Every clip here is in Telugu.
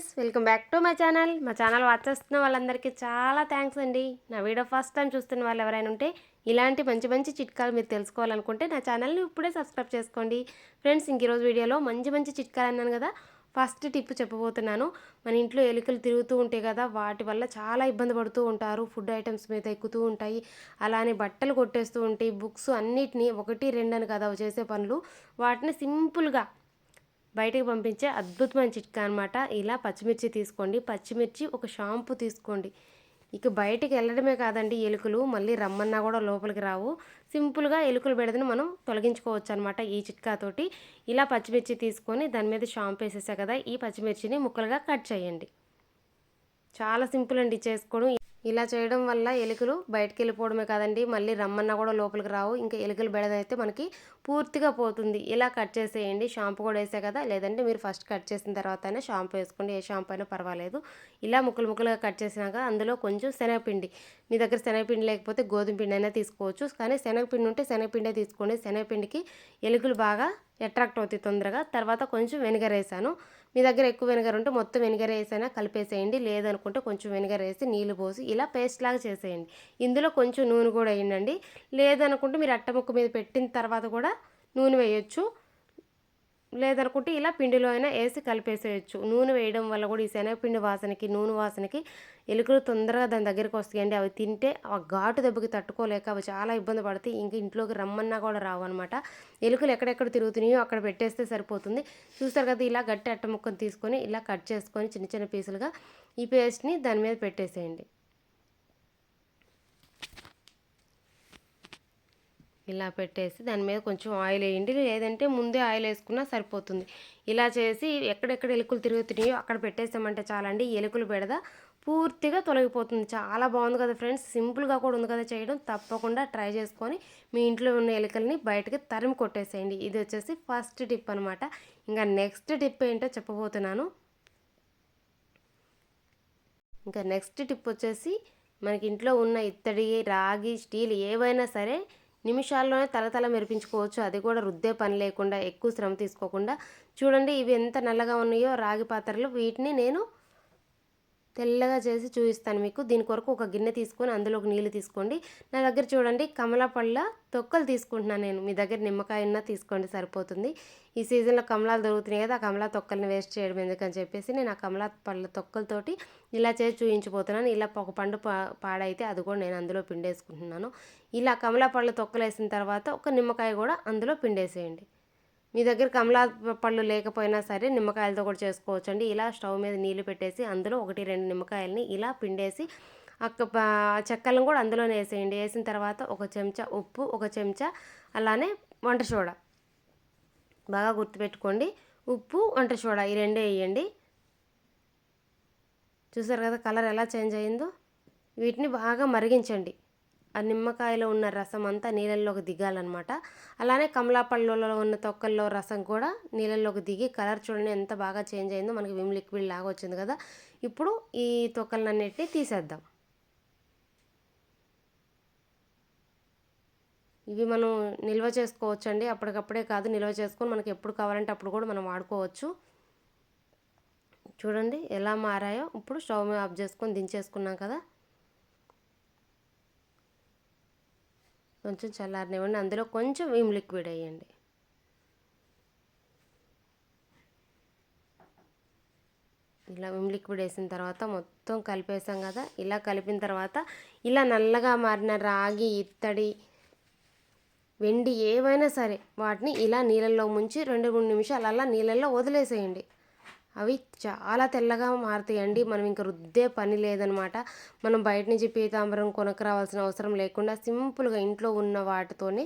Friends welcome back to my channel. మా ఛానల్ వాచ్ చేస్తున్న వాళ్ళందరికీ చాలా థ్యాంక్స్ అండి. నా వీడియో ఫస్ట్ టైం చూస్తున్న వాళ్ళు ఎవరైనా ఉంటే ఇలాంటి మంచి మంచి చిట్కాలు మీరు తెలుసుకోవాలనుకుంటే నా ఛానల్ని ఇప్పుడే సబ్స్క్రైబ్ చేసుకోండి. ఫ్రెండ్స్ ఇంక ఈరోజు వీడియోలో మంచి మంచి చిట్కాలు అన్నాను కదా ఫస్ట్ టిప్ చెప్పబోతున్నాను. మన ఇంట్లో ఎలుకలు తిరుగుతూ ఉంటాయి కదా వాటి వల్ల చాలా ఇబ్బంది పడుతూ ఉంటారు. ఫుడ్ ఐటమ్స్ మీద ఎక్కుతూ ఉంటాయి. అలానే బట్టలు కొట్టేస్తూ ఉంటాయి బుక్స్ అన్నిటినీ ఒకటి రెండు అని కదా అవి చేసే పనులు. వాటిని సింపుల్గా బయటకు పంపించే అద్భుతమైన చిట్కా అనమాట ఇలా పచ్చిమిర్చి తీసుకోండి. పచ్చిమిర్చి ఒక షాంపూ తీసుకోండి. ఇక బయటికి వెళ్ళడమే కాదండి ఎలుకలు. మళ్ళీ రమ్మన్నా కూడా లోపలికి రావు. సింపుల్గా ఎలుకలు బెడదని మనం తొలగించుకోవచ్చు అనమాట ఈ చిట్కాతోటి ఇలా పచ్చిమిర్చి తీసుకొని దాని మీద షాంపూ వేసేసా కదా ఈ పచ్చిమిర్చిని ముక్కలుగా కట్ చేయండి. చాలా సింపుల్ అండి. చేసుకోవడం ఇలా చేయడం వల్ల ఎలుకలు బయటకు వెళ్ళిపోవడమే కాదండి. మళ్ళీ రమ్మన్నా కూడా లోపలికి రావు. ఇంకా ఎలుకలు బెడదైతే మనకి పూర్తిగా పోతుంది. ఇలా కట్ చేసేయండి. షాంపూ కూడా వేసే కదా. లేదంటే మీరు ఫస్ట్ కట్ చేసిన తర్వాత అయినా షాంపూ వేసుకోండి. ఏ షాంపూ అయినా పర్వాలేదు. ఇలా ముక్కలు ముక్కలుగా కట్ చేసినాక అందులో కొంచెం శనగపిండి. మీ దగ్గర శనగపిండి లేకపోతే గోధుమ పిండి అయినా తీసుకోవచ్చు. కానీ శనగపిండి ఉంటే శనగపిండే తీసుకోండి. శనగపిండికి ఎలుకలు బాగా అట్రాక్ట్ అవుతాయి తొందరగా. తర్వాత కొంచెం వెనిగర్ వేసాను. మీ దగ్గర ఎక్కువ వెనిగర్ ఉంటే మొత్తం వెనిగర్ వేసైనా కలిపేసేయండి. లేదనుకుంటే కొంచెం వెనిగర్ వేసి నీళ్ళు పోసి ఇలా పేస్ట్ లాగా చేసేయండి. ఇందులో కొంచెం నూనె కూడా వేయండి లేదనుకుంటే మీరు అట్ట ముక్క మీద పెట్టిన తర్వాత కూడా నూనె వేయొచ్చు. లేదనుకుంటే ఇలా పిండిలో అయినా వేసి కలిపేసేయచ్చు. నూనె వేయడం వల్ల కూడా ఈ శనగపిండి వాసనకి నూనె వాసనకి ఎలుకలు తొందరగా దాని దగ్గరికి వస్తాయండి. అవి తింటే ఆ ఘాటు దెబ్బకి తట్టుకోలేక అవి చాలా ఇబ్బంది పడతాయి ఇంక ఇంట్లోకి రమ్మన్నా కూడా రావు అనమాట ఎలుకలు ఎక్కడెక్కడ తిరుగుతున్నాయో అక్కడ పెట్టేస్తే సరిపోతుంది. చూస్తారు కదా ఇలా గట్టి అట్ట ముక్కను తీసుకొని ఇలా కట్ చేసుకొని చిన్న చిన్న పీసులుగా ఈ పేస్ట్ని దాని మీద పెట్టేసేయండి. ఇలా పెట్టేసి దాని మీద కొంచెం ఆయిల్ వేయండి. లేదంటే ముందే ఆయిల్ వేసుకున్నా సరిపోతుంది. ఇలా చేసి ఎక్కడెక్కడ ఎలుకలు తిరుగుతున్నాయో అక్కడ పెట్టేసామంటే చాలండి. ఎలుకలు బెడద పూర్తిగా తొలగిపోతుంది. చాలా బాగుంది కదా ఫ్రెండ్స్. సింపుల్గా కూడా ఉంది కదా చేయడం. తప్పకుండా ట్రై చేసుకొని మీ ఇంట్లో ఉన్న ఎలుకల్ని బయటకి తరిమి కొట్టేసేయండి. ఇది వచ్చేసి ఫస్ట్ టిప్ అనమాట ఇంకా నెక్స్ట్ టిప్ ఏంటో చెప్పబోతున్నాను. ఇంకా నెక్స్ట్ టిప్ వచ్చేసి మనకి ఇంట్లో ఉన్న ఇత్తడి రాగి స్టీల్ ఏవైనా సరే నిమిషాల్లోనే తలతల మెరిపించుకోవచ్చు. అది కూడా రుద్దే పని లేకుండా ఎక్కువ శ్రమ తీసుకోకుండా. చూడండి ఇవి ఎంత నల్లగా ఉన్నాయో రాగి పాత్రలు. వీటిని నేను తెల్లగా చేసి చూపిస్తాను మీకు. దీని కొరకు ఒక గిన్నె తీసుకొని అందులోకి నీళ్ళు తీసుకోండి. నా దగ్గర చూడండి కమలా పళ్ళ తొక్కలు తీసుకుంటున్నాను నేను. మీ దగ్గర నిమ్మకాయ ఉన్నా తీసుకోండి సరిపోతుంది. ఈ సీజన్లో కమలాలు దొరుకుతున్నాయి కదా ఆ కమలా తొక్కల్ని వేస్ట్ చేయడం ఎందుకని చెప్పేసి నేను ఆ కమలా పళ్ళ తొక్కలతోటి ఇలా చేసి చూయించిపోతున్నాను. ఇలా ఒక పండు పాడైతే అది కూడా నేను అందులో పిండేసుకుంటున్నాను. ఇలా కమలా పళ్ళు తొక్కలేసిన తర్వాత ఒక నిమ్మకాయ కూడా అందులో పిండేసేయండి. మీ దగ్గర కమలా పళ్ళు లేకపోయినా సరే నిమ్మకాయలతో కూడా చేసుకోవచ్చండి. ఇలా స్టవ్ మీద నీళ్ళు పెట్టేసి అందులో ఒకటి రెండు నిమ్మకాయలని ఇలా పిండేసి అక్క చెక్కలను కూడా అందులోనే వేసేయండి. వేసిన తర్వాత ఒక చెంచా ఉప్పు ఒక చెంచా అలానే వంట సోడా. బాగా గుర్తుపెట్టుకోండి. ఉప్పు వంట సోడా ఈ రెండే వేయండి. చూసారు కదా కలర్ ఎలా చేంజ్ అయిందో? వీటిని బాగా మరిగించండి. ఆ నిమ్మకాయలో ఉన్న రసం అంతా నీళ్ళల్లోకి దిగాలన్నమాట. అలానే కమలాపళ్ళలో ఉన్న తొక్కల్లో రసం కూడా నీళ్ళల్లోకి దిగి కలర్ చూడండి ఎంత బాగా చేంజ్ అయిందో మనకి విమ్ లిక్విడ్ లాగా వచ్చింది కదా. ఇప్పుడు ఈ తొక్కలన్నిటిని తీసేద్దాం. ఇవి మనం నిల్వ చేసుకోవచ్చు అండి అప్పటికప్పుడే కాదు నిల్వ చేసుకొని మనకి ఎప్పుడు కావాలంటే అప్పుడు కూడా మనం వాడుకోవచ్చు. చూడండి ఎలా మారాయో. ఇప్పుడు స్టవ్ మీద ఆఫ్ చేసుకొని దించేసుకున్నాం కదా. కొంచెం చల్లారనివ్వండి. అందులో కొంచెం విమ్ లిక్విడ్ వేయండి. ఇలా విమ్ లిక్విడ్ వేసిన తర్వాత మొత్తం కలిపేసాం కదా. ఇలా కలిపిన తర్వాత ఇలా నల్లగా మారిన రాగి ఇత్తడి వెండి ఏవైనా సరే వాటిని ఇలా నీళ్ళల్లో ముంచి రెండు మూడు నిమిషాలు అలా నీళ్ళల్లో వదిలేసేయండి. అవి చాలా తెల్లగా మారుతాయండి. మనం ఇంకా రుద్దే పని లేదనమాట. మనం బయట నుంచి పీతాంబరం కొనకరావాల్సిన అవసరం లేకుండా సింపుల్గా ఇంట్లో ఉన్న వాటితోనే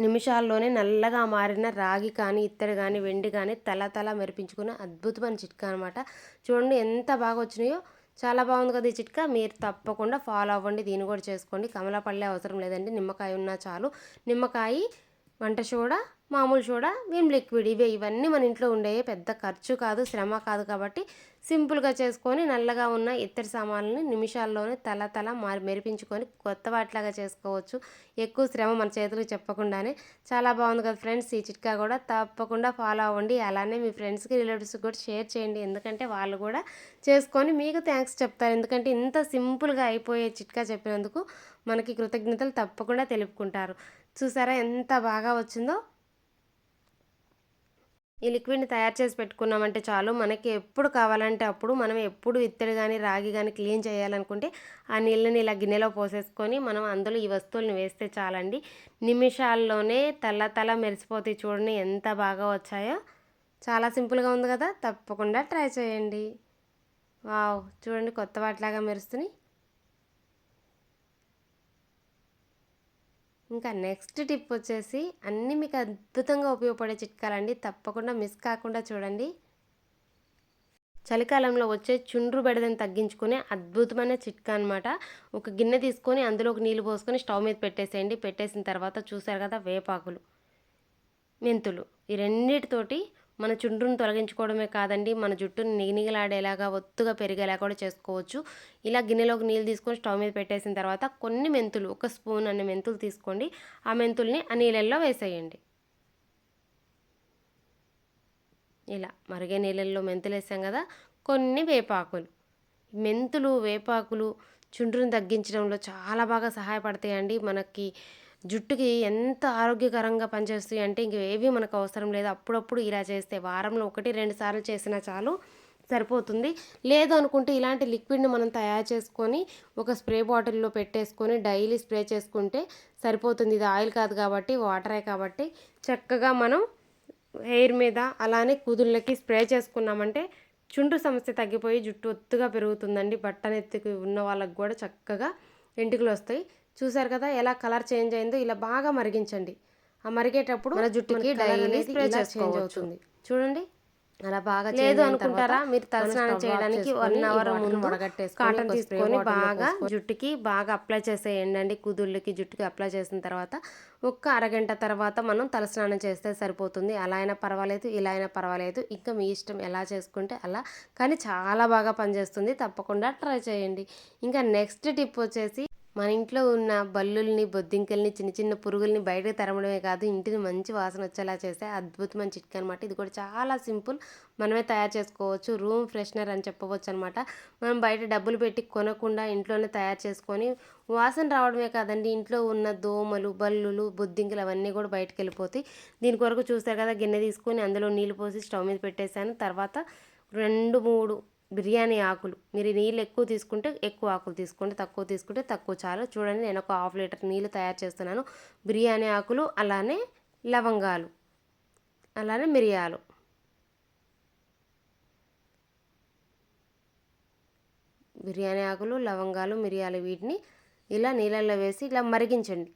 నిమిషాల్లోనే నల్లగా మారిన రాగి కానీ ఇత్తడి కానీ వెండి కానీ తల తల మెరిపించుకున్న అద్భుతమైన చిట్కా అనమాట. చూడండి ఎంత బాగా వచ్చినాయో. చాలా బాగుంది కదా ఈ చిట్కా. మీరు తప్పకుండా ఫాలో అవ్వండి. దీన్ని కూడా చేసుకోండి. కమలపల్లె అవసరం లేదండి. నిమ్మకాయ ఉన్నా చాలు. నిమ్మకాయ వంట సోడా మామూలు సోడా విమ్ లిక్విడ్ ఇవే ఇవన్నీ మన ఇంట్లో ఉండే పెద్ద ఖర్చు కాదు శ్రమ కాదు కాబట్టి సింపుల్గా చేసుకొని నల్లగా ఉన్న ఇత్తడి సామాన్లని నిమిషాల్లోనే తల తల మారి మెరిపించుకొని కొత్త వాటిలాగా చేసుకోవచ్చు. ఎక్కువ శ్రమ మన చేతులకు చెప్పకుండానే. చాలా బాగుంది కదా ఫ్రెండ్స్ ఈ చిట్కా కూడా. తప్పకుండా ఫాలో అవ్వండి. అలానే మీ ఫ్రెండ్స్కి రిలేటివ్స్కి కూడా షేర్ చేయండి. ఎందుకంటే వాళ్ళు కూడా చేసుకొని మీకు థ్యాంక్స్ చెప్తారు. ఎందుకంటే ఇంత సింపుల్గా అయిపోయే చిట్కా చెప్పినందుకు మనకి కృతజ్ఞతలు తప్పకుండా తెలుపుకుంటారు. చూసారా ఎంత బాగా వచ్చిందో? ఈ లిక్విడ్ని తయారు చేసి పెట్టుకున్నామంటే చాలు. మనకి ఎప్పుడు కావాలంటే అప్పుడు మనం ఎప్పుడు ఇత్తడి కానీ రాగి కానీ క్లీన్ చేయాలనుకుంటే ఆ నీళ్ళని ఇలా గిన్నెలో పోసేసుకొని మనం అందులో ఈ వస్తువులను వేస్తే చాలండి. నిమిషాల్లోనే తల తల మెరిసిపోతాయి చూడండి ఎంత బాగా వచ్చాయో. చాలా సింపుల్గా ఉంది కదా తప్పకుండా ట్రై చేయండి. వావ్! చూడండి కొత్త వాటిలాగా మెరుస్తున్నాయి. ఇంకా నెక్స్ట్ టిప్ వచ్చేసి అన్నీ మీకు అద్భుతంగా ఉపయోగపడే చిట్కాలండి. తప్పకుండా మిస్ కాకుండా చూడండి. చలికాలంలో వచ్చే చుండ్రు బెడదని తగ్గించుకునే అద్భుతమైన చిట్కా అనమాట ఒక గిన్నె తీసుకొని అందులో ఒక నీళ్ళు పోసుకొని స్టవ్ మీద పెట్టేసేయండి. పెట్టేసిన తర్వాత చూసారు కదా వేపాకులు మెంతులు ఈ రెండిటితోటి మన చుండ్రును తొలగించుకోవడమే కాదండి మన జుట్టుని నిగినిగలాడేలాగా ఒత్తుగా పెరిగేలా కూడా చేసుకోవచ్చు. ఇలా గిన్నెలోకి నీళ్ళు తీసుకొని స్టవ్ మీద పెట్టేసిన తర్వాత కొన్ని మెంతులు ఒక స్పూన్ అనే మెంతులు తీసుకోండి. ఆ మెంతుల్ని ఆ నీళ్ళల్లో వేసేయండి. ఇలా మరిగే నీళ్ళల్లో మెంతులు వేసాం కదా కొన్ని వేపాకులు. మెంతులు వేపాకులు చుండ్రుని తగ్గించడంలో చాలా బాగా సహాయపడతాయండి. మనకి జుట్టుకి ఎంత ఆరోగ్యకరంగా పనిచేస్తాయి అంటే ఇంక ఏవి మనకు అవసరం లేదు. అప్పుడప్పుడు ఇలా చేస్తే వారంలో ఒకటి రెండు సార్లు చేసినా చాలు సరిపోతుంది. లేదు అనుకుంటే ఇలాంటి లిక్విడ్ని మనం తయారు చేసుకొని ఒక స్ప్రే బాటిల్లో పెట్టేసుకొని డైలీ స్ప్రే చేసుకుంటే సరిపోతుంది. ఇది ఆయిల్ కాదు కాబట్టి వాటరే కాబట్టి చక్కగా మనం హెయిర్ మీద అలానే కూతుళ్ళకి స్ప్రే చేసుకున్నామంటే చుండ్రు సమస్య తగ్గిపోయి జుట్టు ఒత్తుగా పెరుగుతుందండి. బట్టనెత్తికి ఉన్న వాళ్ళకి కూడా చక్కగా ఎంటుకలు వస్తాయి. చూసారు కదా ఎలా కలర్ చేంజ్ అయిందో ఇలా బాగా మరిగించండి. ఆ మరిగేటప్పుడు మన జుట్టుకి డైలీ స్ప్రే చేంజ్ అవుతుంది. చూడండి. అలా బాగా లేదు అనుకుంటారా? మీరు తలస్నానం చేయడానికి వన్ అవర్ ముందు కాటన్ తీసుకొని బాగా జుట్టుకి బాగా అప్లై చేసేయండి అండి. కుదుళ్ళకి జుట్టుకి అప్లై చేసిన తర్వాత ఒక్క అరగంట తర్వాత మనం తలస్నానం చేస్తే సరిపోతుంది. అలా అయినా పర్వాలేదు ఇలా అయినా పర్వాలేదు. ఇంకా మీ ఇష్టం ఎలా చేసుకుంటే అలా. కానీ చాలా బాగా పనిచేస్తుంది. తప్పకుండా ట్రై చేయండి. ఇంకా నెక్స్ట్ టిప్ వచ్చేసి మన ఇంట్లో ఉన్న బల్లుల్ని బొద్దింకల్ని చిన్న చిన్న పురుగుల్ని బయటకు తరమడమే కాదు ఇంటిని మంచి వాసన వచ్చేలా చేస్తే అద్భుతమైన చిట్కా అనమాట ఇది కూడా చాలా సింపుల్. మనమే తయారు చేసుకోవచ్చు. రూమ్ ఫ్రెషనర్ అని చెప్పవచ్చు అనమాట మనం బయట డబ్బులు పెట్టి కొనకుండా ఇంట్లోనే తయారు చేసుకొని వాసన రావడమే కాదండి. ఇంట్లో ఉన్న దోమలు బల్లులు బొద్దింకలు అవన్నీ కూడా బయటకు వెళ్ళిపోతాయి. దీని కొరకు చూస్తారు కదా గిన్నె తీసుకొని అందులో నీళ్ళు పోసి స్టవ్ మీద పెట్టేశాను. తర్వాత రెండు మూడు బిర్యానీ ఆకులు. మీరు నీళ్ళు ఎక్కువ తీసుకుంటే ఎక్కువ ఆకులు తీసుకోండి తక్కువ తీసుకుంటే తక్కువ చాలు. చూడండి నేను ఒక హాఫ్ లీటర్ నీళ్ళు తయారు చేస్తున్నాను. బిర్యానీ ఆకులు అలానే లవంగాలు అలానే మిరియాలు. బిర్యానీ ఆకులు లవంగాలు మిరియాలు వీటిని ఇలా నీళ్ళల్లో వేసి ఇలా మరిగించండి.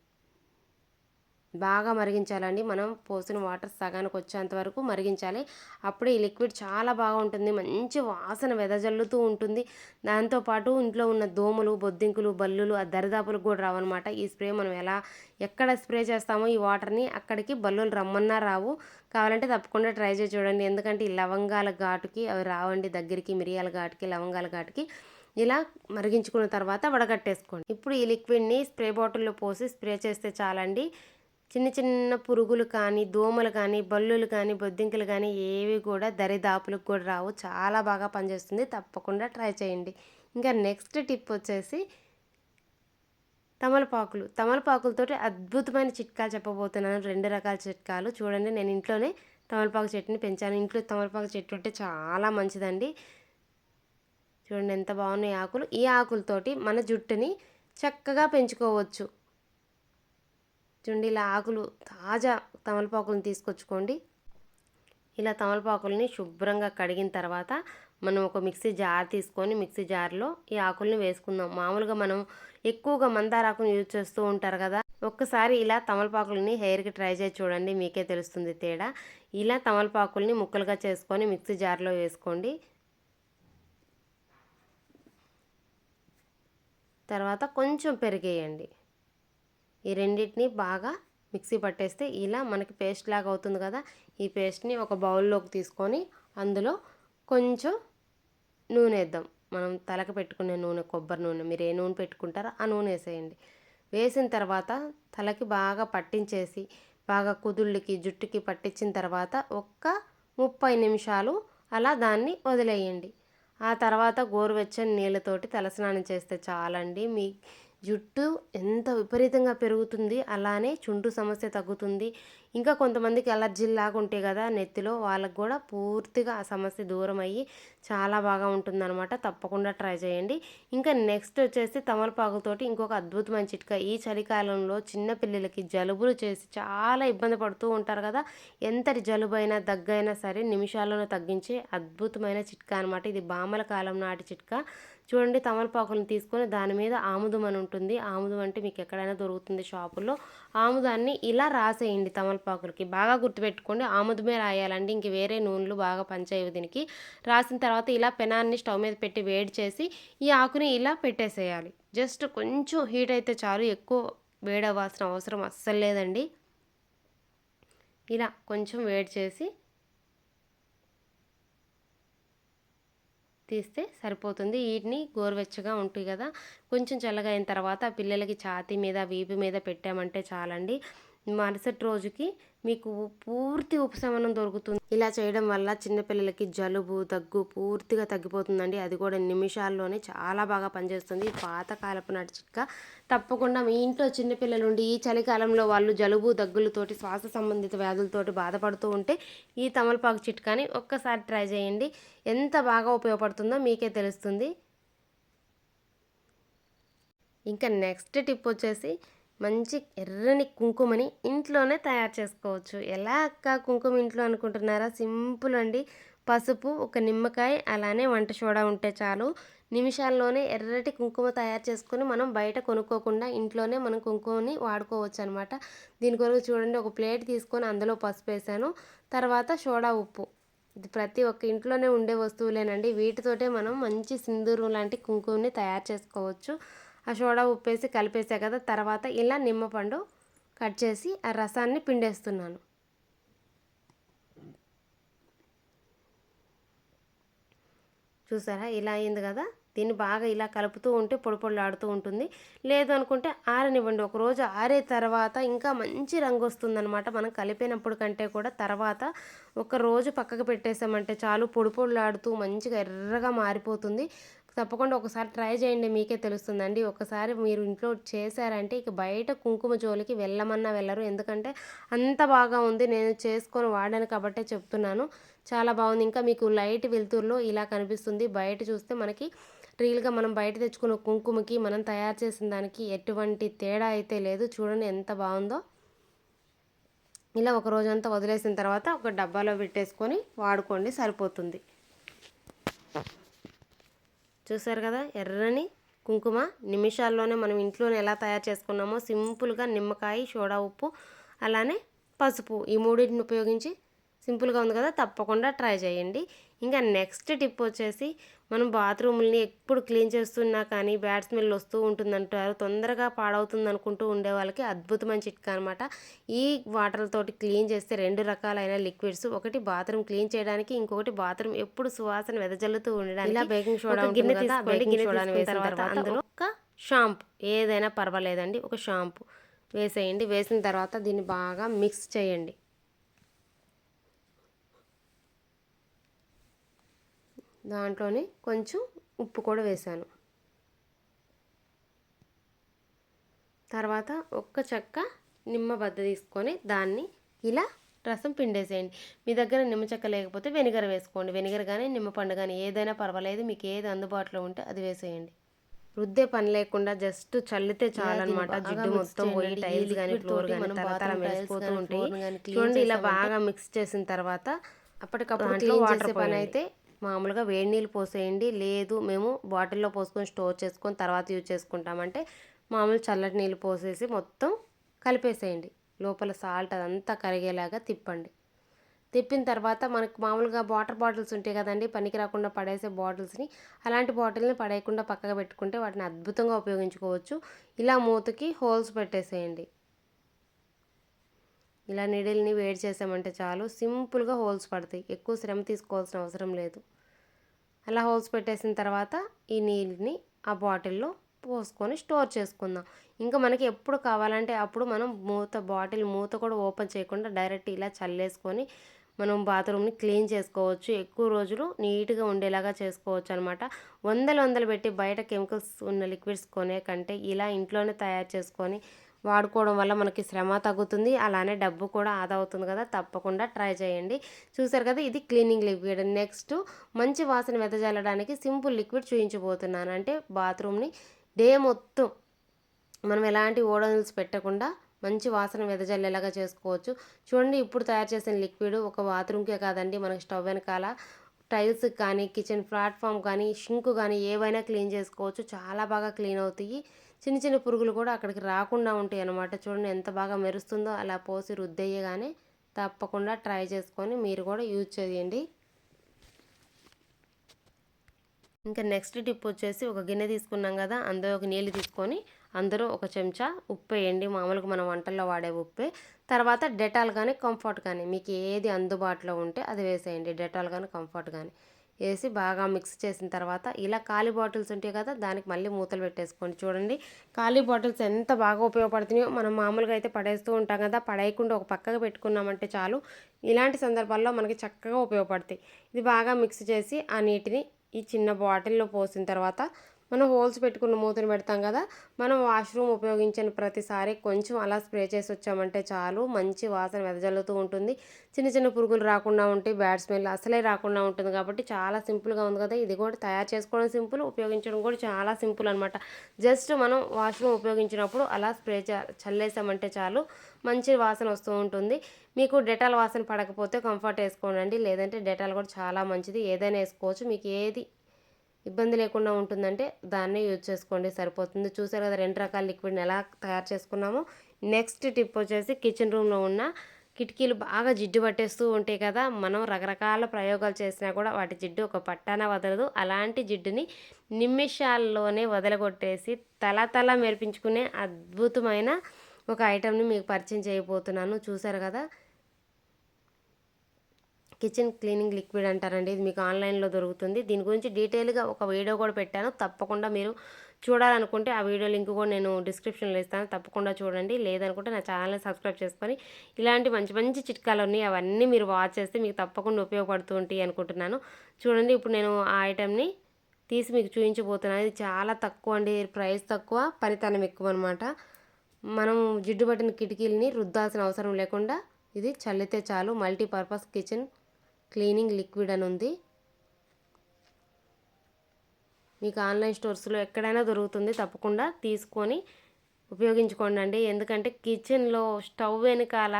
బాగా మరిగించాలండి. మనం పోసిన వాటర్ సగానికి వచ్చేంత వరకు మరిగించాలి. అప్పుడు ఈ లిక్విడ్ చాలా బాగా ఉంటుంది మంచి వాసన వెదజల్లుతూ ఉంటుంది. దాంతోపాటు ఇంట్లో ఉన్న దోమలు బొద్దింకులు బల్లులు ఆ దరిదాపులకు కూడా రావన్నమాట. ఈ స్ప్రే మనం ఎలా ఎక్కడ స్ప్రే చేస్తామో ఈ వాటర్ని అక్కడికి బల్లులు రమ్మన్నా రావు. కావాలంటే తప్పకుండా ట్రై చేసి చూడండి. ఎందుకంటే ఈ లవంగాల ఘాటుకి అవి రావండి దగ్గరికి మిరియాల ఘాటుకి లవంగాల ఘాటుకి ఇలా మరిగించుకున్న తర్వాత వడగట్టేసుకోండి. ఇప్పుడు ఈ లిక్విడ్ని స్ప్రే బాటిల్లో పోసి స్ప్రే చేస్తే చాలండి. చిన్న చిన్న పురుగులు కానీ దోమలు కానీ బల్లులు కానీ బొద్దింకలు కానీ ఏవి కూడా దరిదాపులకు కూడా రావు. చాలా బాగా పనిచేస్తుంది. తప్పకుండా ట్రై చేయండి. ఇంకా నెక్స్ట్ టిప్ వచ్చేసి తమలపాకులు. తమలపాకులతోటి అద్భుతమైన చిట్కాలు చెప్పబోతున్నాను. రెండు రకాల చిట్కాలు. చూడండి నేను ఇంట్లోనే తమలపాకు చెట్టుని పెంచాను. ఇంట్లో తమలపాకు చెట్టు ఉంటే చాలా మంచిదండి. చూడండి ఎంత బాగున్నాయి ఆకులు. ఈ ఆకులతోటి మన జుట్టుని చక్కగా పెంచుకోవచ్చు. చుండీల ఆకులు తాజా తమలపాకులను తీసుకొచ్చుకోండి. ఇలా తమలపాకుల్ని శుభ్రంగా కడిగిన తర్వాత మనం ఒక మిక్సీ జార్ తీసుకొని మిక్సీ జార్లో ఈ ఆకుల్ని వేసుకుందాం. మామూలుగా మనం ఎక్కువగా మందారాకుని యూజ్ చేస్తూ ఉంటారు కదా ఒక్కసారి ఇలా తమలపాకుల్ని హెయిర్కి ట్రై చేసి చూడండి మీకే తెలుస్తుంది తేడా. ఇలా తమలపాకుల్ని ముక్కలుగా చేసుకొని మిక్సీ జార్లో వేసుకోండి. తర్వాత కొంచెం పెరిగేయండి. ఈ రెండింటిని బాగా మిక్సీ పట్టేస్తే ఇలా మనకి పేస్ట్ లాగా అవుతుంది కదా. ఈ పేస్ట్ని ఒక బౌల్లోకి తీసుకొని అందులో కొంచెం నూనె వేద్దాం. మనం తలకు పెట్టుకునే నూనె కొబ్బరి నూనె మీరు ఏ నూనె పెట్టుకుంటారో ఆ నూనె వేసేయండి. వేసిన తర్వాత తలకి బాగా పట్టించేసి బాగా కుదుళ్ళకి జుట్టుకి పట్టించిన తర్వాత ఒక్క ముప్పై నిమిషాలు అలా దాన్ని వదిలేయండి. ఆ తర్వాత గోరువెచ్చని నీళ్ళతోటి తలస్నానం చేస్తే చాలండి. మీ జుట్టు ఎంత విపరీతంగా పెరుగుతుంది అలానే చుంటు సమస్య తగ్గుతుంది. ఇంకా కొంతమందికి అలర్జీలు లాగా ఉంటాయి కదా నెత్తిలో వాళ్ళకు కూడా పూర్తిగా ఆ సమస్య దూరం అయ్యి చాలా బాగా ఉంటుందన్నమాట. తప్పకుండా ట్రై చేయండి. ఇంకా నెక్స్ట్ వచ్చేసి తమలపాకులతోటి ఇంకొక అద్భుతమైన చిట్కా. ఈ చలికాలంలో చిన్న పిల్లలకి జలుబులు చేసి చాలా ఇబ్బంది పడుతూ ఉంటారు కదా. ఎంతటి జలుబు అయినా దగ్గైనా సరే నిమిషాల్లోనే తగ్గించే అద్భుతమైన చిట్కా అనమాట ఇది బామల కాలం నాటి చిట్కా. చూడండి తమలపాకులను తీసుకొని దాని మీద ఆముదం అని ఉంటుంది. ఆముదం అంటే మీకు ఎక్కడైనా దొరుకుతుంది షాపుల్లో. ఆముదాన్ని ఇలా రాసేయండి తమలపాకులకి. బాగా గుర్తుపెట్టుకోండి ఆముదమే రాయాలండి. ఇంక వేరే నూనెలు బాగా పంచేవి దీనికి. రాసిన తర్వాత ఇలా పెనాన్ని స్టవ్ మీద పెట్టి వేడి చేసి ఈ ఆకుని ఇలా పెట్టేసేయాలి. జస్ట్ కొంచెం హీట్ అయితే చాలు. ఎక్కువ వేడవ్వాల్సిన అవసరం అస్సలు లేదండి. ఇలా కొంచెం వేడి చేసి తీస్తే సరిపోతుంది. వీటిని గోరువెచ్చగా ఉంటాయి కదా. కొంచెం చల్లగా అయిన తర్వాత పిల్లలకి ఛాతీ మీద వీపు మీద పెట్టామంటే చాలండి. మరుసటి రోజుకి మీకు పూర్తి ఉపశమనం దొరుకుతుంది. ఇలా చేయడం వల్ల చిన్నపిల్లలకి జలుబు దగ్గు పూర్తిగా తగ్గిపోతుందండి. అది కూడా నిమిషాల్లోనే చాలా బాగా పనిచేస్తుంది. పాతకాలపు నాటి చిట్కా తప్పకుండా మీ ఇంట్లో చిన్నపిల్లలు ఉండి ఈ చలికాలంలో వాళ్ళు జలుబు దగ్గులతోటి శ్వాస సంబంధిత వ్యాధులతోటి బాధపడుతూ ఉంటే ఈ తమలపాకు చిట్కాని ఒక్కసారి ట్రై చేయండి. ఎంత బాగా ఉపయోగపడుతుందో మీకే తెలుస్తుంది. ఇంకా నెక్స్ట్ టిప్ వచ్చేసి మంచి ఎర్రని కుంకుమని ఇంట్లోనే తయారు చేసుకోవచ్చు. ఎలా అక్క కుంకుమ ఇంట్లో అనుకుంటున్నారా? సింపుల్ అండి. పసుపు ఒక నిమ్మకాయ అలానే వంట సోడా ఉంటే చాలు. నిమిషాల్లోనే ఎర్రటి కుంకుమ తయారు చేసుకొని మనం బయట కొనుక్కోకుండా ఇంట్లోనే మనం కుంకుమని వాడుకోవచ్చు అనమాట దీని కొరకు చూడండి ఒక ప్లేట్ తీసుకొని అందులో పసుపు వేసాను. తర్వాత సోడా ఉప్పు. ఇది ప్రతి ఒక్క ఇంట్లోనే ఉండే వస్తువులేనండి. వీటితోటే మనం మంచి సింధూరం లాంటి కుంకుమని తయారు చేసుకోవచ్చు. ఆ సోడా ఉప్పేసి కలిపేసా కదా తర్వాత ఇలా నిమ్మపండు కట్ చేసి ఆ రసాన్ని పిండేస్తున్నాను. చూసారా? ఇలా అయింది కదా? దీన్ని బాగా ఇలా కలుపుతూ ఉంటే పొడి పొడిలాడుతూ ఉంటుంది. లేదు అనుకుంటే ఆరనివ్వండి. ఒక రోజు ఆరే తర్వాత ఇంకా మంచి రంగు వస్తుందన్నమాట. మనం కలిపినప్పుడు కంటే కూడా తర్వాత ఒక రోజు పక్కకు పెట్టేసామంటే చాలు పొడి పొడిలాడుతూ మంచిగా ఎర్రగా మారిపోతుంది. తప్పకుండా ఒకసారి ట్రై చేయండి మీకే తెలుస్తుందండి. ఒకసారి మీరు ఇంట్లో చేశారంటే ఇక బయట కుంకుమ జోలికి వెళ్ళమన్నా వెళ్ళరు. ఎందుకంటే అంత బాగా ఉంది నేను చేసుకొని వాడాను కాబట్టే చెప్తున్నాను. చాలా బాగుంది. ఇంకా మీకు లైట్ వెలుతురులో ఇలా కనిపిస్తుంది. బయట చూస్తే మనకి రియల్గా మనం బయట తెచ్చుకున్న కుంకుమకి మనం తయారు చేసిన దానికి ఎటువంటి తేడా అయితే లేదు. చూడండి ఎంత బాగుందో. ఇలా ఒక రోజంతా వదిలేసిన తర్వాత ఒక డబ్బాలో పెట్టేసుకొని వాడుకోండి సరిపోతుంది. చూసారు కదా? ఎర్రని కుంకుమ నిమిషాల్లోనే మనం ఇంట్లోనే ఎలా తయారు చేసుకున్నామో సింపుల్గా నిమ్మకాయ సోడా ఉప్పు అలానే పసుపు ఈ మూడింటిని ఉపయోగించి సింపుల్గా ఉంది కదా? తప్పకుండా ట్రై చేయండి. ఇంకా నెక్స్ట్ టిప్ వచ్చేసి మనం బాత్రూముల్ని ఎప్పుడు క్లీన్ చేస్తున్నా కానీ బ్యాడ్ స్మెల్ వస్తూ ఉంటుందంటారు. తొందరగా పాడవుతుంది అనుకుంటూ ఉండే వాళ్ళకి అద్భుతమైన చిట్కా అనమాట ఈ వాటర్లతోటి క్లీన్ చేస్తే రెండు రకాలైన లిక్విడ్స్ ఒకటి బాత్రూమ్ క్లీన్ చేయడానికి ఇంకొకటి బాత్రూమ్ ఎప్పుడు సువాసన వెదజల్లుతూ ఉండడానికి. ఇలా బేకింగ్ సోడా గిన్నె తీసుకోండి గిన్నె సోడాని వేసిన తర్వాత అందులో ఒక షాంపూ ఏదైనా పర్వాలేదండి ఒక షాంపూ వేసేయండి. వేసిన తర్వాత దీన్ని బాగా మిక్స్ చేయండి. దాంట్లోనే కొంచెం ఉప్పు కూడా వేసాను. తర్వాత ఒక్క చెక్క నిమ్మ బద్ద తీసుకొని దాన్ని ఇలా రసం పిండేసేయండి. మీ దగ్గర నిమ్మ చెక్క లేకపోతే వెనిగర్ వేసుకోండి. వెనిగర్ కానీ నిమ్మపండు కానీ ఏదైనా పర్వాలేదు. మీకు ఏది అందుబాటులో ఉంటే అది వేసేయండి. రుద్దే పని లేకుండా జస్ట్ చల్లితే చాలన్నమాట. జిడ్డు మొత్తం పోయి టైల్స్ కానీ ఫ్లోర్ కానీ తరతర మెరిసిపోతూ ఉంటాయి చూడండి ఇలా బాగా మిక్స్ చేసిన తర్వాత అప్పటికప్పుడు వాటర్ పని అయితే మామూలుగా వేడి నీళ్ళు పోసేయండి. లేదు మేము బాటిల్లో పోసుకొని స్టోర్ చేసుకొని తర్వాత యూజ్ చేసుకుంటామంటే మామూలు చల్లటి నీళ్ళు పోసేసి మొత్తం కలిపేసేయండి. లోపల సాల్ట్ అదంతా కరిగేలాగా తిప్పండి. తిప్పిన తర్వాత మనకు మామూలుగా వాటర్ బాటిల్స్ ఉంటాయి కదండి పనికి రాకుండా పడేసే బాటిల్స్ని. అలాంటి బాటిల్ని పడేయకుండా పక్కగా పెట్టుకుంటే వాటిని అద్భుతంగా ఉపయోగించుకోవచ్చు. ఇలా మూతకి హోల్స్ పెట్టేసేయండి. ఇలా నీడిల్ని వేడి చేసామంటే చాలు. సింపుల్గా హోల్స్ పడతాయి. ఎక్కువ శ్రమ తీసుకోవాల్సిన అవసరం లేదు. అలా హోల్స్ పెట్టేసిన తర్వాత ఈ నీళ్ళని ఆ బాటిల్లో పోసుకొని స్టోర్ చేసుకుందాం. ఇంకా మనకి ఎప్పుడు కావాలంటే అప్పుడు మనం మూత బాటిల్ మూత కూడా ఓపెన్ చేయకుండా డైరెక్ట్ ఇలా చల్లేసుకొని మనం బాత్రూమ్ని క్లీన్ చేసుకోవచ్చు. ఎక్కువ రోజులు నీట్గా ఉండేలాగా చేసుకోవచ్చు అనమాట వందలు వందలు పెట్టి బయట కెమికల్స్ ఉన్న లిక్విడ్స్ కొనే కంటే ఇలా ఇంట్లోనే తయారు చేసుకొని వాడుకోవడం వల్ల మనకి శ్రమ తగ్గుతుంది. అలానే డబ్బు కూడా ఆదా అవుతుంది కదా. తప్పకుండా ట్రై చేయండి. చూసారు కదా ఇది క్లీనింగ్ లిక్విడ్. నెక్స్ట్ మంచి వాసన వెదజల్లడానికి సింపుల్ లిక్విడ్ చూపించబోతున్నాను అంటే బాత్రూమ్ని డే మొత్తం మనం ఎలాంటి ఓడోనిల్స్ పెట్టకుండా మంచి వాసన వెదజల్లేలాగా చేసుకోవచ్చు. చూడండి ఇప్పుడు తయారు చేసిన లిక్విడ్ ఒక బాత్రూమ్కే కాదండి మనకి స్టవ్ వెనకాల టైల్స్ కానీ కిచెన్ ప్లాట్ఫామ్ కానీ షింక్ కానీ ఏవైనా క్లీన్ చేసుకోవచ్చు. చాలా బాగా క్లీన్ అవుతాయి. చిన్న చిన్న పురుగులు కూడా అక్కడికి రాకుండా ఉంటాయి అన్నమాట. చూడండి ఎంత బాగా మెరుస్తుందో అలా పోసి రుద్దయ్యగానే తప్పకుండా ట్రై చేసుకొని మీరు కూడా యూజ్ చేయండి. ఇంకా నెక్స్ట్ టిప్ వచ్చేసి ఒక గిన్నె తీసుకున్నాం కదా అందులో ఒక నీళ్ళు తీసుకొని అందరూ ఒక చెంచా ఉప్పు వేయండి. మామూలుగా మనం వంటల్లో వాడే ఉప్పే. తర్వాత డెటాల్ కానీ కంఫర్ట్ కానీ మీకు ఏది అందుబాటులో ఉంటే అది వేసేయండి. డెటాల్ కానీ కంఫర్ట్ కానీ. వేసి బాగా మిక్స్ చేసిన తర్వాత ఇలా ఖాళీ బాటిల్స్ ఉంటాయి కదా దానికి మళ్ళీ మూతలు పెట్టేసుకోండి. చూడండి ఖాళీ బాటిల్స్ ఎంత బాగా ఉపయోగపడుతున్నాయో మనం మామూలుగా అయితే పడేస్తూ ఉంటాం కదా పడేయకుండా ఒక పక్కకు పెట్టుకున్నామంటే చాలు. ఇలాంటి సందర్భాల్లో మనకి చక్కగా ఉపయోగపడతాయి. ఇది బాగా మిక్స్ చేసి ఆ నీటిని ఈ చిన్న బాటిల్లో పోసిన తర్వాత మనం హోల్స్ పెట్టుకున్న మూతను పెడతాం కదా మనం వాష్రూమ్ ఉపయోగించిన ప్రతిసారి కొంచెం అలా స్ప్రే చేసి వచ్చామంటే చాలు. మంచి వాసన వెదజల్లుతూ ఉంటుంది. చిన్న చిన్న పురుగులు రాకుండా ఉంటాయి బ్యాడ్ స్మెల్ అసలే రాకుండా ఉంటుంది కాబట్టి చాలా సింపుల్గా ఉంది కదా. ఇది కూడా తయారు చేసుకోవడం సింపుల్ ఉపయోగించడం కూడా చాలా సింపుల్ అనమాట జస్ట్ మనం వాష్రూమ్ ఉపయోగించినప్పుడు అలా స్ప్రే చల్లేసామంటే చాలు. మంచి వాసన వస్తూ ఉంటుంది. మీకు డెటాల్ వాసన పడకపోతే కంఫర్ట్ వేసుకోండి లేదంటే డెటాల్ కూడా చాలా మంచిది. ఏదైనా వేసుకోవచ్చు. మీకు ఏది ఇబ్బంది లేకుండా ఉంటుందంటే దాన్నే యూజ్ చేసుకోండి సరిపోతుంది. చూసారు కదా రెండు రకాల లిక్విడ్ని ఎలా తయారు చేసుకున్నామో. నెక్స్ట్ టిప్ వచ్చేసి కిచెన్ రూమ్లో ఉన్న కిటికీలు బాగా జిడ్డు పట్టేస్తూ ఉంటాయి కదా మనం రకరకాల ప్రయోగాలు చేసినా కూడా వాటి జిడ్డు ఒక పట్టాన వదలదు. అలాంటి జిడ్డుని నిమిషాల్లోనే వదలగొట్టేసి తల తల మెరిపించుకునే అద్భుతమైన ఒక ఐటెంని మీకు పరిచయం చేయబోతున్నాను. చూసారు కదా కిచెన్ క్లీనింగ్ లిక్విడ్ అంటారండి. ఇది మీకు ఆన్లైన్లో దొరుకుతుంది. దీని గురించి డీటెయిల్గా ఒక వీడియో కూడా పెట్టాను. తప్పకుండా మీరు చూడాలనుకుంటే ఆ వీడియో లింక్ కూడా నేను డిస్క్రిప్షన్లో ఇస్తాను. తప్పకుండా చూడండి. లేదనుకుంటే నా ఛానల్ని సబ్స్క్రైబ్ చేసుకొని ఇలాంటి మంచి మంచి చిట్కాలు ఉన్నాయి. అవన్నీ మీరు వాచ్ చేస్తే మీకు తప్పకుండా ఉపయోగపడుతూ ఉంటాయి అనుకుంటున్నాను. చూడండి ఇప్పుడు నేను ఆ ఐటెంని తీసి మీకు చూపించబోతున్నాను. ఇది చాలా తక్కువ అండి. ప్రైస్ తక్కువ పనితనం ఎక్కువ అనమాట మనం జిడ్డు పట్టిన కిటికీలని రుద్దాల్సిన అవసరం లేకుండా ఇది చల్లితే చాలు. మల్టీపర్పస్ కిచెన్ క్లీనింగ్ లిక్విడ్ అని ఉంది. మీకు ఆన్లైన్ స్టోర్స్లో ఎక్కడైనా దొరుకుతుంది తప్పకుండా తీసుకొని ఉపయోగించుకోండి అండి ఎందుకంటే కిచెన్లో స్టవ్ వెనకాల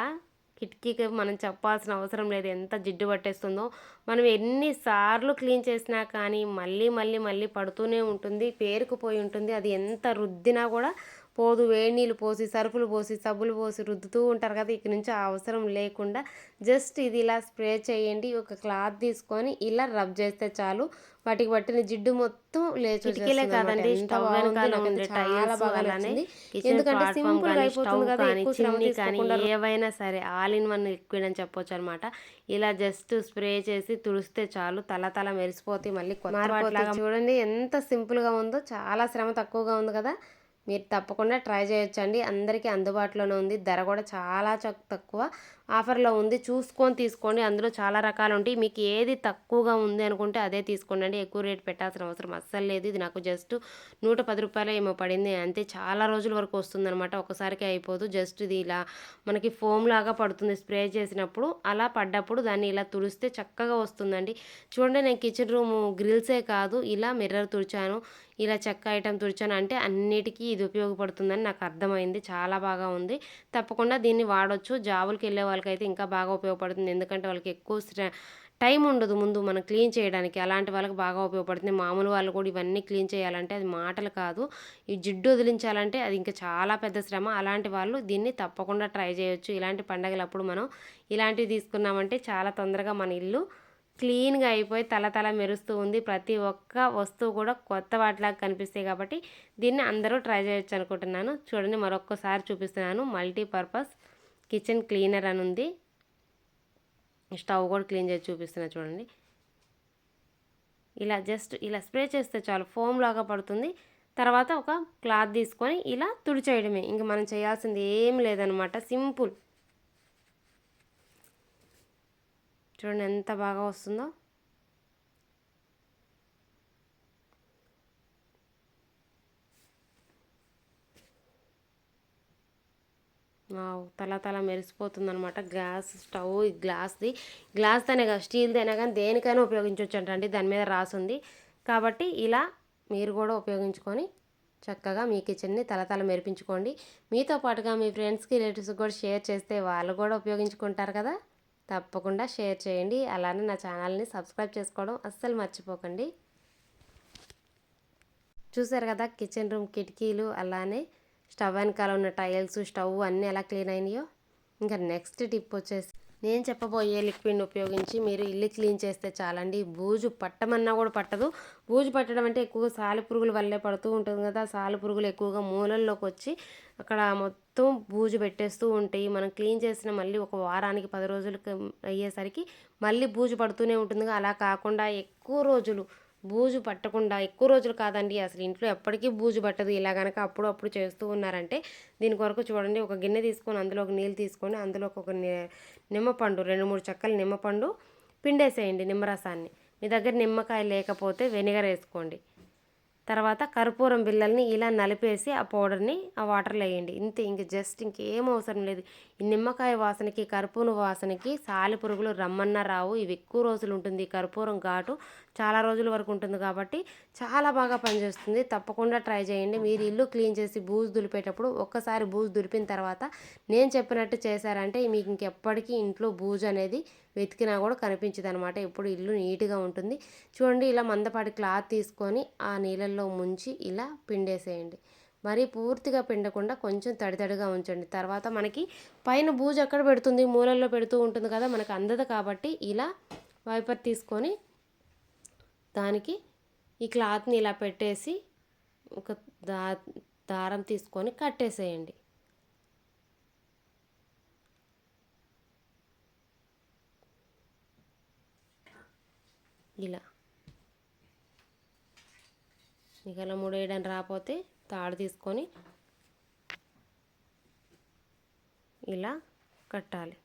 కిటికీకి మనం చెప్పాల్సిన అవసరం లేదు ఎంత జిడ్డు పట్టేస్తుందో. మనం ఎన్నిసార్లు క్లీన్ చేసినా కానీ మళ్ళీ మళ్ళీ మళ్ళీ పడుతూనే ఉంటుంది పేరుకుపోయి ఉంటుంది. అది ఎంత రుద్దినా కూడా పోదు వేడి నీళ్ళు పోసి సరుపులు పోసి సబ్బులు పోసి రుద్దుతూ ఉంటారు కదా ఇక నుంచి అవసరం లేకుండా జస్ట్ ఇది ఇలా స్ప్రే చేయండి ఒక క్లాత్ తీసుకొని ఇలా రబ్ చేస్తే చాలు. వాటికి పట్టిన జిడ్డు మొత్తం లేచులే కాదండి చాలా బాగా ఎందుకంటే సింపుల్ అయిపోతుంది కదా ఎక్కువ శ్రమ తీసుకోకుండా ఏవైనా సరే ఆల్ ఇన్ వన్ లిక్విడ్ అని చెప్పొచ్చు అనమాట ఇలా జస్ట్ స్ప్రే చేసి తుడిస్తే చాలు తల తల మెరిసిపోతాయి మళ్ళీ చూడండి ఎంత సింపుల్గా ఉందో చాలా శ్రమ తక్కువగా ఉంది కదా. మీరు తప్పకుండా ట్రై చేయొచ్చండి. అందరికీ అందుబాటులోనే ఉంది. ధర కూడా చాలా తక్కువ. ఆఫర్లో ఉంది. చూసుకొని తీసుకోండి. అందులో చాలా రకాలు ఉంటాయి. మీకు ఏది తక్కువగా ఉంది అనుకుంటే అదే తీసుకోండి అండి ఎక్కువ రేట్ పెట్టాల్సిన అవసరం అస్సలు లేదు. ఇది నాకు జస్ట్ నూట పది రూపాయలు ఏమో పడింది. అంతే చాలా రోజుల వరకు వస్తుందన్నమాట. ఒకసారికి అయిపోదు. జస్ట్ ఇది ఇలా మనకి ఫోమ్ లాగా పడుతుంది. స్ప్రే చేసినప్పుడు అలా పడ్డప్పుడు దాన్ని ఇలా తుడిస్తే చక్కగా వస్తుందండి. చూడండి నేను కిచెన్ రూమ్ గ్రిల్సే కాదు. ఇలా మిర్రర్ తుడిచాను. ఇలా చెక్క ఐటెం తుడిచాను. అంటే అన్నిటికీ ఇది ఉపయోగపడుతుందని నాకు అర్థమైంది. చాలా బాగా ఉంది. తప్పకుండా దీన్ని వాడొచ్చు. జాబులకి వెళ్ళే వాళ్ళకైతే ఇంకా బాగా ఉపయోగపడుతుంది. ఎందుకంటే వాళ్ళకి ఎక్కువ టైం ఉండదు ముందు మనం క్లీన్ చేయడానికి. అలాంటి వాళ్ళకి బాగా ఉపయోగపడుతుంది. మామూలు వాళ్ళు కూడా ఇవన్నీ క్లీన్ చేయాలంటే అది మాటలు కాదు. ఈ జిడ్డు వదిలించాలంటే అది ఇంకా చాలా పెద్ద శ్రమ. అలాంటి వాళ్ళు దీన్ని తప్పకుండా ట్రై చేయొచ్చు. ఇలాంటి పండగలప్పుడు మనం ఇలాంటివి తీసుకున్నామంటే చాలా తొందరగా మన ఇల్లు క్లీన్గా అయిపోయి తల తల మెరుస్తూ ఉంది. ప్రతి ఒక్క వస్తువు కూడా కొత్త వాటిలాగా కనిపిస్తాయి కాబట్టి దీన్ని అందరూ ట్రై చేయొచ్చు అనుకుంటున్నాను. చూడండి మరొక్కసారి చూపిస్తున్నాను. మల్టీపర్పస్ కిచెన్ క్లీనర్ అని ఉంది. స్టవ్ కూడా క్లీన్ చేసి చూపిస్తున్నా చూడండి. ఇలా జస్ట్ ఇలా స్ప్రే చేస్తే చాలు ఫోమ్ లాగా పడుతుంది. తర్వాత ఒక క్లాత్ తీసుకొని ఇలా తుడిచేయడమే. ఇంక మనం చేయాల్సింది ఏం లేదనమాట. సింపుల్. చూడండి ఎంత బాగా వస్తుందో. వావ్ తల తల మెరిసిపోతుందనమాట గ్లాస్ స్టవ్ గ్లాస్ది గ్లాస్ది అనే కాదు స్టీల్ది స్టీల్దైనా కానీ దేనికైనా ఉపయోగించవచ్చు అంటండి దాని మీద రాసుంది. కాబట్టి ఇలా మీరు కూడా ఉపయోగించుకొని చక్కగా మీ కిచెన్ని తలతల మెరిపించుకోండి. మీతో పాటుగా మీ ఫ్రెండ్స్కి రిలేటివ్స్కి కూడా షేర్ చేస్తే వాళ్ళు కూడా ఉపయోగించుకుంటారు కదా. తప్పకుండా షేర్ చేయండి. అలానే నా ఛానల్ని సబ్స్క్రైబ్ చేసుకోవడం అస్సలు మర్చిపోకండి. చూసారు కదా కిచెన్ రూమ్ కిటికీలు అలానే స్టవ్ వెనకాల ఉన్న టైల్స్ స్టవ్ అన్నీ ఎలా క్లీన్ అయినాయో. ఇంకా నెక్స్ట్ టిప్ వచ్చేసి నేను చెప్పబోయే లిక్విడ్ని ఉపయోగించి మీరు ఇల్లు క్లీన్ చేస్తే చాలండి. బూజు పట్టమన్నా కూడా పట్టదు. బూజు పట్టడం అంటే ఎక్కువగా సాలి పురుగుల వల్లే పడుతూ ఉంటుంది కదా. సాలి పురుగులు ఎక్కువగా మూలల్లోకి వచ్చి అక్కడ మొత్తం బూజు పెట్టేస్తూ ఉంటాయి. మనం క్లీన్ చేసిన మళ్ళీ ఒక వారానికి పది రోజులకి అయ్యేసరికి మళ్ళీ బూజు పడుతూనే ఉంటుంది అలా కాకుండా ఎక్కువ రోజులు బూజు పట్టకుండా ఎక్కువ రోజులు కాదండి. అసలు ఇంట్లో ఎప్పటికీ బూజు పట్టదు. ఇలా కనుక అప్పుడు అప్పుడు చేస్తూ ఉన్నారంటే దీని కొరకు చూడండి. ఒక గిన్నె తీసుకొని అందులో ఒక నీళ్ళు తీసుకొని అందులో ఒక నిమ్మపండు రెండు మూడు చెక్కలు నిమ్మపండు పిండేసేయండి నిమ్మరసాన్ని. మీ దగ్గర నిమ్మకాయ లేకపోతే వెనిగర్ వేసుకోండి. తర్వాత కర్పూరం బిళ్ళల్ని ఇలా నలిపేసి ఆ పౌడర్ని ఆ వాటర్లో వేయండి. ఇంతే ఇంక జస్ట్ ఇంకేం అవసరం లేదు. ఈ నిమ్మకాయ వాసనకి కర్పూరం వాసనకి సాలి పురుగులు రమ్మన్నా రావు. ఇవి ఎక్కువ రోజులు ఉంటుంది కర్పూరం ఘాటు. చాలా రోజుల వరకు ఉంటుంది కాబట్టి చాలా బాగా పనిచేస్తుంది. తప్పకుండా ట్రై చేయండి. మీరు ఇల్లు క్లీన్ చేసి బూజు దులిపేటప్పుడు ఒక్కసారి బూజు దులిపిన తర్వాత నేను చెప్పినట్టు చేశారంటే మీకు ఇంకెప్పటికీ ఇంట్లో బూజు అనేది వెతికినా కూడా కనిపించదు అనమాట ఎప్పుడు ఇల్లు నీట్గా ఉంటుంది. చూడండి ఇలా మందపాటి క్లాత్ తీసుకొని ఆ నీళ్ళల్లో ముంచి ఇలా పిండేసేయండి. మరీ పూర్తిగా పిండకుండా కొంచెం తడితడిగా ఉంచండి. తర్వాత మనకి పైన బూజు ఎక్కడ పెడుతుంది? మూలల్లో పెడుతూ ఉంటుంది కదా మనకు అందదు కాబట్టి ఇలా వైపర్ తీసుకొని దానికి ఈ క్లాత్ని ఇలా పెట్టేసి ఒక దా దారం తీసుకొని కట్టేసేయండి ఇలా. మీకు అలా ముడేయడం రాకపోతే తాడు తీసుకొని ఇలా కట్టాలి.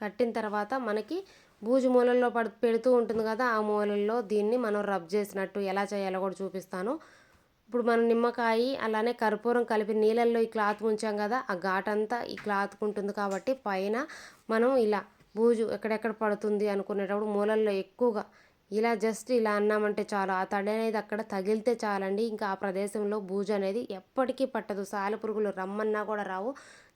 కట్టిన తర్వాత మనకి బూజు మూలల్లో పడు పెడుతూ ఉంటుంది కదా ఆ మూలల్లో దీన్ని మనం రబ్ చేసినట్టు ఎలా చేయాలో కూడా చూపిస్తాను. ఇప్పుడు మనం నిమ్మకాయ అలానే కర్పూరం కలిపి నీళ్ళల్లో ఈ క్లాత్ ఉంచాం కదా ఆ ఘాటంతా ఈ క్లాత్కు ఉంటుంది కాబట్టి పైన మనం ఇలా బూజు ఎక్కడెక్కడ పడుతుంది అనుకునేటప్పుడు మూలల్లో ఎక్కువగా ఇలా జస్ట్ ఇలా అన్నామంటే చాలు. ఆ తడి అనేది అక్కడ తగిలితే చాలండి. ఇంకా ఆ ప్రదేశంలో బూజు అనేది ఎప్పటికీ పట్టదు. సాలెపురుగులు రమ్మన్నా కూడా రావు.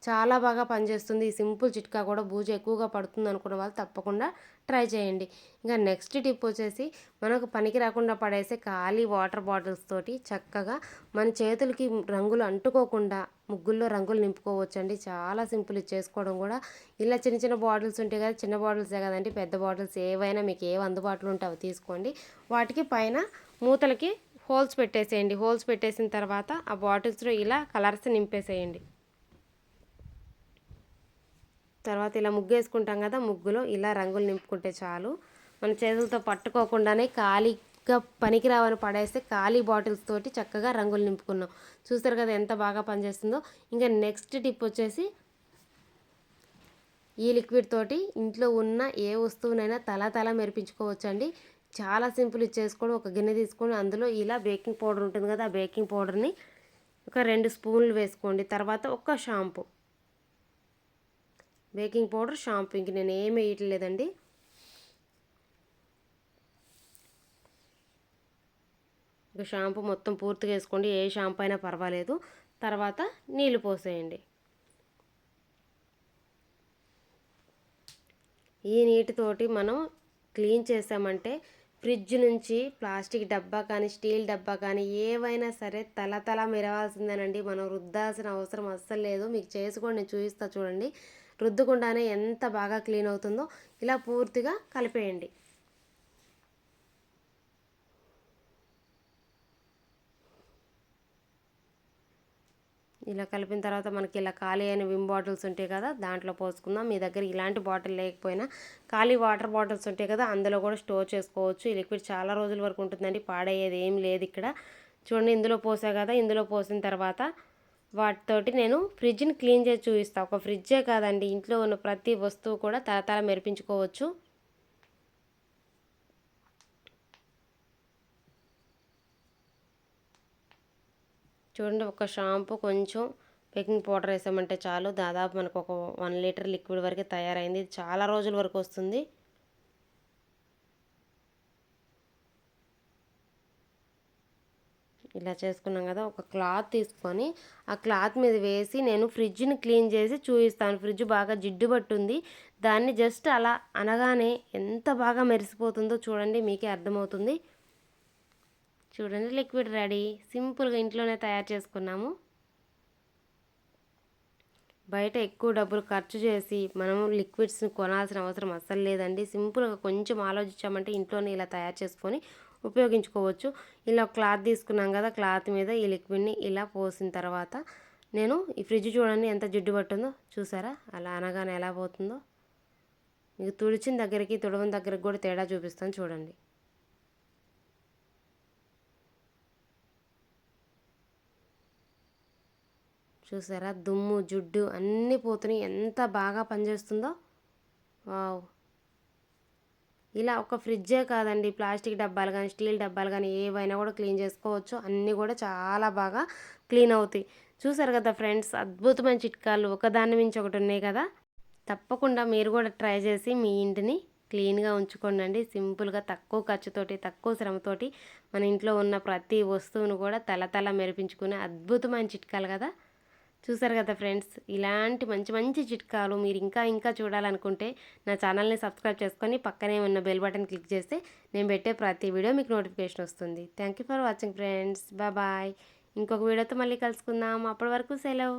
చాలా బాగా పనిచేస్తుంది. ఈ సింపుల్ చిట్కా కూడా బూజు ఎక్కువగా పడుతుంది అనుకున్న వాళ్ళు తప్పకుండా ట్రై చేయండి. ఇంకా నెక్స్ట్ టిప్ వచ్చేసి మనకు పనికి రాకుండా పడేసే ఖాళీ వాటర్ బాటిల్స్ తోటి చక్కగా మన చేతులకి రంగులు అంటుకోకుండా ముగ్గుల్లో రంగులు నింపుకోవచ్చు అండి చాలా సింపుల్ చేసుకోవడం కూడా. ఇలా చిన్న చిన్న బాటిల్స్ ఉంటాయి కదా చిన్న బాటిల్సే కదండి పెద్ద బాటిల్స్ ఏవైనా మీకు ఏవి అందుబాటులో ఉంటే అవి తీసుకోండి. వాటికి పైన మూతలకి హోల్స్ పెట్టేసేయండి. హోల్స్ పెట్టేసిన తర్వాత ఆ బాటిల్స్లో ఇలా కలర్స్ నింపేసేయండి. తర్వాత ఇలా ముగ్గు వేసుకుంటాం కదా ముగ్గులో ఇలా రంగులు నింపుకుంటే చాలు. మన చేతులతో పట్టుకోకుండానే ఖాళీగా పనికిరావని పడేస్తే ఖాళీ బాటిల్స్ తోటి చక్కగా రంగులు నింపుకున్నాం. చూస్తారు కదా ఎంత బాగా పనిచేస్తుందో. ఇంకా నెక్స్ట్ టిప్ వచ్చేసి ఈ లిక్విడ్ తోటి ఇంట్లో ఉన్న ఏ వస్తువునైనా తల తల మెరిపించుకోవచ్చు అండి చాలా సింపుల్ ఇచ్చేసుకొని ఒక గిన్నె తీసుకొని అందులో ఇలా బేకింగ్ పౌడర్ ఉంటుంది కదా ఆ బేకింగ్ పౌడర్ని ఒక రెండు స్పూన్లు వేసుకోండి. తర్వాత ఒక షాంపూ. Baking powder shampoo. ఇంక నేను ఏమి వేయట్లేదండి. ఇక షాంపూ మొత్తం పూర్తిగా వేసుకోండి. ఏ షాంపూ అయినా పర్వాలేదు. తర్వాత నీళ్ళు పోసేయండి. ఈ నీటితోటి మనం క్లీన్ చేసామంటే ఫ్రిడ్జ్ నుంచి ప్లాస్టిక్ డబ్బా కానీ స్టీల్ డబ్బా కానీ ఏవైనా సరే తల తల మెరవాల్సిందేనండి. మనం రుద్దాల్సిన అవసరం అస్సలు లేదు. మీకు చేసుకోండి నేను చూపిస్తా చూడండి. రుద్దుకుండానే ఎంత బాగా క్లీన్ అవుతుందో ఇలా పూర్తిగా కలిపేయండి. ఇలా కలిపిన తర్వాత మనకి ఇలా ఖాళీ అయిన విమ్ బాటిల్స్ ఉంటాయి కదా దాంట్లో పోసుకుందాం. మీ దగ్గర ఇలాంటి బాటిల్ లేకపోయినా ఖాళీ వాటర్ బాటిల్స్ ఉంటాయి కదా అందులో కూడా స్టోర్ చేసుకోవచ్చు. ఈ లిక్విడ్ చాలా రోజుల వరకు ఉంటుందండి పాడయ్యేది ఏం లేదు ఇక్కడ. చూడండి ఇందులో పోసా కదా ఇందులో పోసిన తర్వాత వాటితోటి నేను ఫ్రిడ్జ్ని క్లీన్ చేసి చూపిస్తాను ఒక ఫ్రిడ్జే కాదండి ఇంట్లో ఉన్న ప్రతి వస్తువు కూడా తరతర మెరిపించుకోవచ్చు. చూడండి ఒక షాంపూ కొంచెం బేకింగ్ పౌడర్ వేసామంటే చాలు. దాదాపు మనకు ఒక వన్ లీటర్ లిక్విడ్ వరకు తయారైంది. ఇది చాలా రోజుల వరకు వస్తుంది. ఇలా చేసుకున్నాం కదా ఒక క్లాత్ తీసుకొని ఆ క్లాత్ మీద వేసి నేను ఫ్రిడ్జ్ని క్లీన్ చేసి చూపిస్తాను. ఫ్రిడ్జ్ బాగా జిడ్డు పట్టుంది. దాన్ని జస్ట్ అలా అనగానే ఎంత బాగా మెరిసిపోతుందో చూడండి మీకే అర్థమవుతుంది. చూడండి లిక్విడ్ రెడీ సింపుల్గా ఇంట్లోనే తయారు చేసుకున్నాము. బయట ఎక్కువ డబ్బులు ఖర్చు చేసి మనము లిక్విడ్స్ని కొనాల్సిన అవసరం అస్సలు లేదండి. సింపుల్గా కొంచెం ఆలోచించామంటే ఇంట్లోనే ఇలా తయారు చేసుకొని ఉపయోగించుకోవచ్చు. ఇలా క్లాత్ తీసుకున్నాం కదా క్లాత్ మీద ఈ లిక్విడ్ని ఇలా పోసిన తర్వాత నేను ఈ ఫ్రిడ్జ్ చూడండి ఎంత జిడ్డు పట్టుందో చూసారా? అలా అనగానే ఎలా పోతుందో. మీకు తుడిచిన దగ్గరికి తుడవని దగ్గరికి కూడా తేడా చూపిస్తాను చూడండి. చూసారా? దుమ్ము జుడ్డు అన్నీ పోతున్నాయి. ఎంత బాగా పనిచేస్తుందో. వావ్. ఇలా ఒక ఫ్రిడ్జే కాదండి. ప్లాస్టిక్ డబ్బాలు కానీ స్టీల్ డబ్బాలు కానీ ఏవైనా కూడా క్లీన్ చేసుకోవచ్చు. అన్నీ కూడా చాలా బాగా క్లీన్ అవుతాయి. చూసారు కదా ఫ్రెండ్స్? అద్భుతమైన చిట్కాలు. ఒకదాని మించి ఒకటి ఉన్నాయి కదా. తప్పకుండా మీరు కూడా ట్రై చేసి మీ ఇంటిని క్లీన్గా ఉంచుకోండి సింపుల్గా తక్కువ ఖర్చుతోటి తక్కువ శ్రమతోటి మన ఇంట్లో ఉన్న ప్రతి వస్తువును కూడా తల తల మెరిపించుకునే అద్భుతమైన చిట్కాలు కదా. చూసారు కదా ఫ్రెండ్స్? ఇలాంటి మంచి మంచి చిట్కాలు మీరు ఇంకా ఇంకా చూడాలనుకుంటే నా ఛానల్ని సబ్స్క్రైబ్ చేసుకొని పక్కనే ఉన్న బెల్ బటన్ క్లిక్ చేస్తే నేను పెట్టే ప్రతి వీడియో మీకు నోటిఫికేషన్ వస్తుంది. Thank you for watching friends. Bye ఇంకొక వీడియోతో మళ్ళీ కలుసుకుందాం. అప్పటి వరకు సెలవు.